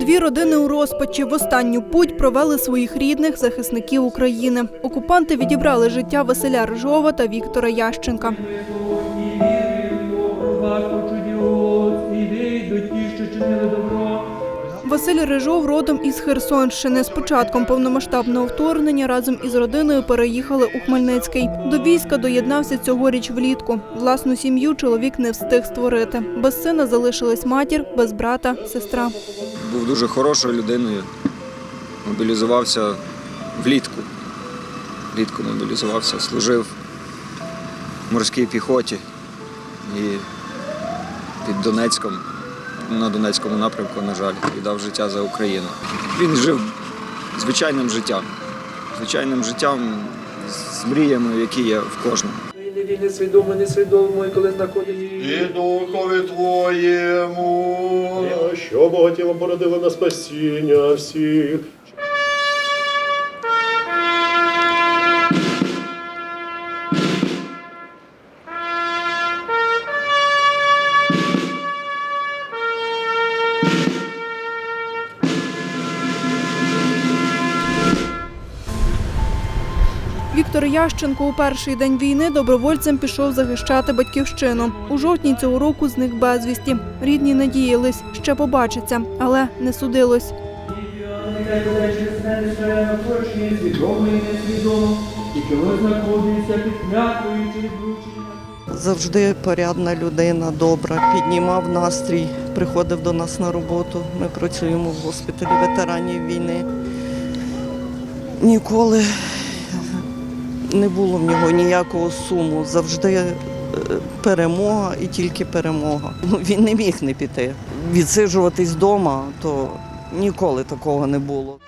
Дві родини у розпачі в останню путь провели своїх рідних захисників України. Окупанти відібрали життя Василя Рижова та Віктора Ященка. Василь Рижов родом із Херсонщини. З початком повномасштабного вторгнення разом із родиною переїхали у Хмельницький. До війська доєднався цьогоріч влітку. Власну сім'ю чоловік не встиг створити. Без сина залишилась матір, без брата, сестра. був дуже хорошою людиною. Мобілізувався влітку. Влітку мобілізувався, служив в морській піхоті і під Донецьком, на Донецькому напрямку, на жаль, і дав життя за Україну. Він жив звичайним життям, звичайним життям з мріями, які є в кожному. Вільне свідомо, несвідомо, і коли знаходять І духові Твоєму. що Бога тіло породило на спасіння всіх. Віктор Ященко у перший день війни добровольцем пішов захищати батьківщину. У жовтні цього року зник безвісті. Рідні надіялись, ще побачиться, але не судилось. Завжди порядна людина, добра, піднімав настрій, приходив до нас на роботу. Ми працюємо в госпіталі ветеранів війни. Ніколи не було в нього ніякого суму. Завжди е, перемога і тільки перемога. Ну, він не міг не піти. Відсиджуватись вдома, то ніколи такого не було.